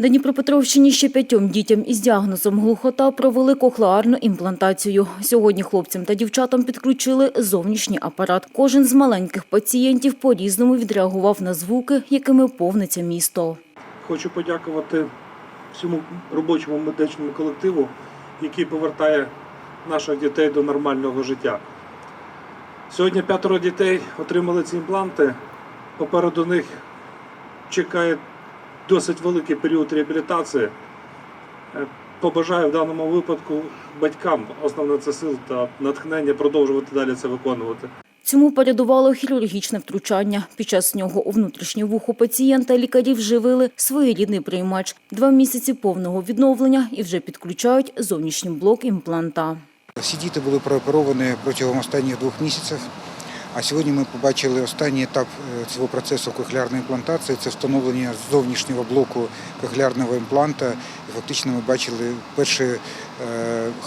На Дніпропетровщині ще п'ятьом дітям із діагнозом глухота провели кохлеарну імплантацію. Сьогодні хлопцям та дівчатам підключили зовнішній апарат. Кожен з маленьких пацієнтів по-різному відреагував на звуки, якими повниться місто. Хочу подякувати всьому робочому медичному колективу, який повертає наших дітей до нормального життя. Сьогодні п'ятеро дітей отримали ці імпланти. Попереду них чекає досить великий період реабілітації. Е, Побажаю в даному випадку батькам основне це сил та натхнення продовжувати далі це виконувати. Цьому передувало хірургічне втручання. Під час нього у внутрішнє вухо пацієнта лікарі вживили своєрідний приймач. Два місяці повного відновлення і вже підключають зовнішній блок імпланта. Всі діти були прооперовані протягом останніх двох місяців. А сьогодні ми побачили останній етап е, цього процесу кохлеарної імплантації. Це встановлення зовнішнього блоку кохлеарного імпланта. І фактично ми бачили перші е,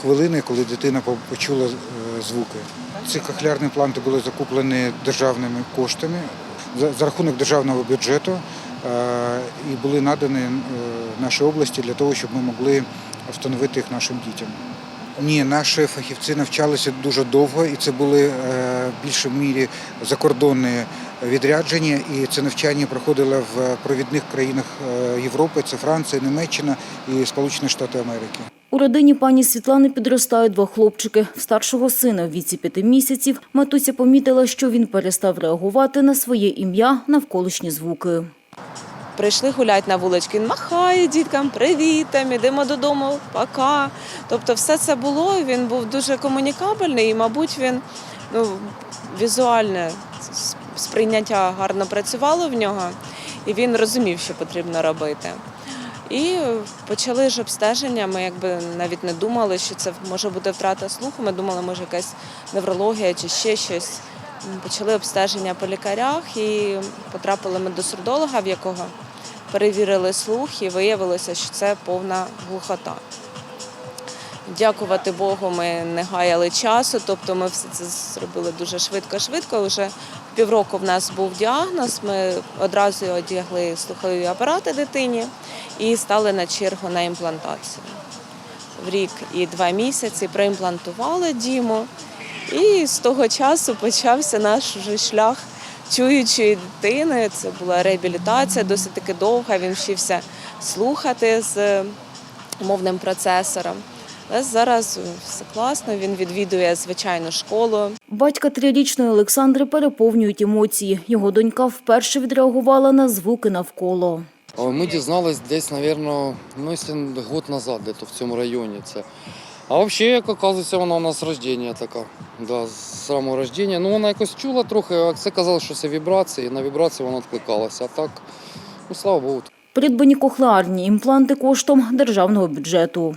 хвилини, коли дитина почула е, звуки. Ці кохлеарні імпланти були закуплені державними коштами за, рахунок державного бюджету і були надані нашій області для того, щоб ми могли встановити їх нашим дітям. Ні, наші фахівці навчалися дуже довго, і це були е, в більшій мірі закордонні відрядження. І це навчання проходило в провідних країнах е, Європи: це Франція, Німеччина і Сполучені Штати Америки. У родині пані Світлани підростають два хлопчики. В старшого сина в віці п'яти місяців матуся помітила, що він перестав реагувати на своє ім'я навколишні звуки. Прийшли гулять на вулички, він махає діткам, привіт, там, ідемо додому, пока. Тобто все це було, він був дуже комунікабельний і, мабуть, він ну, візуальне сприйняття гарно працювало в нього, і він розумів, що потрібно робити. І почали ж обстеження. Ми якби навіть не думали, що це може бути втрата слуху. Ми думали, може якась неврологія чи ще щось. Почали обстеження по лікарях і потрапили ми до сурдолога, в якого перевірили слух, і виявилося, що це повна глухота. Дякувати Богу, ми не гаяли часу, тобто ми все це зробили дуже швидко-швидко. Уже півроку в нас був діагноз. Ми одразу одягли слухові апарати дитині і стали на чергу на імплантацію. В рік і два місяці проімплантували Діму. І з того часу почався наш вже шлях чуючої дитини. Це була реабілітація досить таки довга. Він вчився слухати з мовним процесором. Але зараз все класно. Він відвідує звичайну школу. Батька трирічної Олександри переповнюють емоції. Його донька вперше відреагувала на звуки навколо. Ми дізнались десь, мабуть, ну, год назад, десь в цьому районі. Це. А взагалі, як оказується, вона у нас рождення така. Да, з самого рождення. Ну, вона якось чула трохи, а це казалось, що це вібрації. На вібрації вона відкликалася. А так, ну слава Богу. Придбані кохлеарні імпланти коштом державного бюджету.